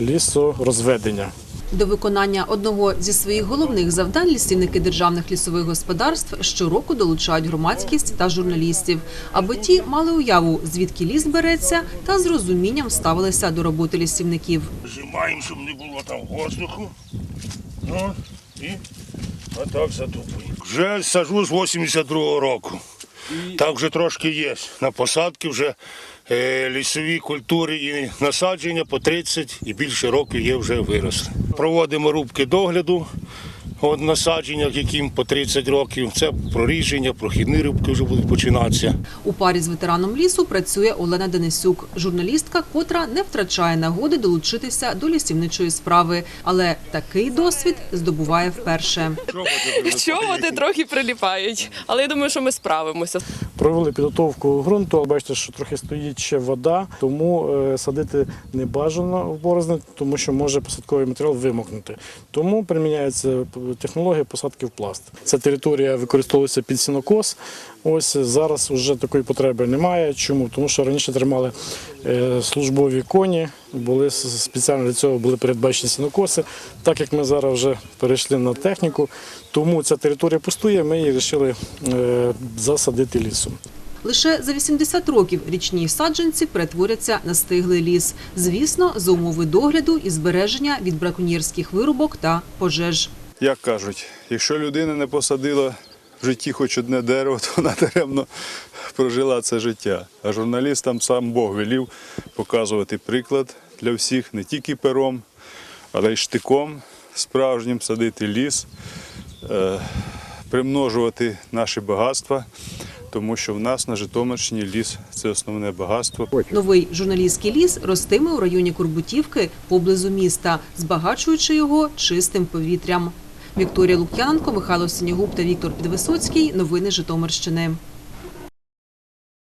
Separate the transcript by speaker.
Speaker 1: лісорозведення.
Speaker 2: До виконання одного зі своїх головних завдань лісівники державних лісових господарств щороку долучають громадськість та журналістів, аби ті мали уяву, звідки ліс береться, та з розумінням ставилися до роботи лісівників.
Speaker 3: Зжимаємо, щоб не було там воздуху. Ну, і отак затупуємо. Вже сажу з 82-го року. Так вже трошки є. На посадки вже е, лісові культури і насадження по 30 і більше років є вже виросли. Проводимо рубки догляду. От насадженнях, яким по 30 років, це проріження, прохідні рубки вже будуть починатися.
Speaker 2: У парі з ветераном лісу працює Олена Денисюк, журналістка, котра не втрачає нагоди долучитися до лісівничої справи, але такий досвід здобуває вперше.
Speaker 4: Чоботи трохи приліпають, але я думаю, що ми справимося.
Speaker 1: Провели підготовку ґрунту. Бачите, що трохи стоїть ще вода, тому е, садити не бажано в борозни, тому що може посадковий матеріал вимокнути. Тому приміняється технологія посадки в пласт. Ця територія використовується під сінокос. Ось зараз вже такої потреби немає. Чому? Тому що раніше тримали е, службові коні, були спеціально для цього були передбачені сінокоси. Так як ми зараз вже перейшли на техніку, тому ця територія пустує, ми її вирішили е, засадити лісом.
Speaker 2: Лише за 80 років річні саджанці перетворяться на стиглий ліс. Звісно, за умови догляду і збереження від браконьєрських вирубок та пожеж.
Speaker 5: Як кажуть, якщо людина не посадила в житті хоч одне дерево, то вона даремно прожила це життя. А журналістам сам Бог велів показувати приклад для всіх, не тільки пером, але й штиком справжнім садити ліс, е, примножувати наші багатства, тому що в нас на Житомирщині ліс це основне багатство.
Speaker 2: Новий журналістський ліс ростиме у районі Курбутівки поблизу міста, збагачуючи його чистим повітрям. Вікторія Лук'яненко, Михайло Синігуб та Віктор Підвисоцький. Новини Житомирщини.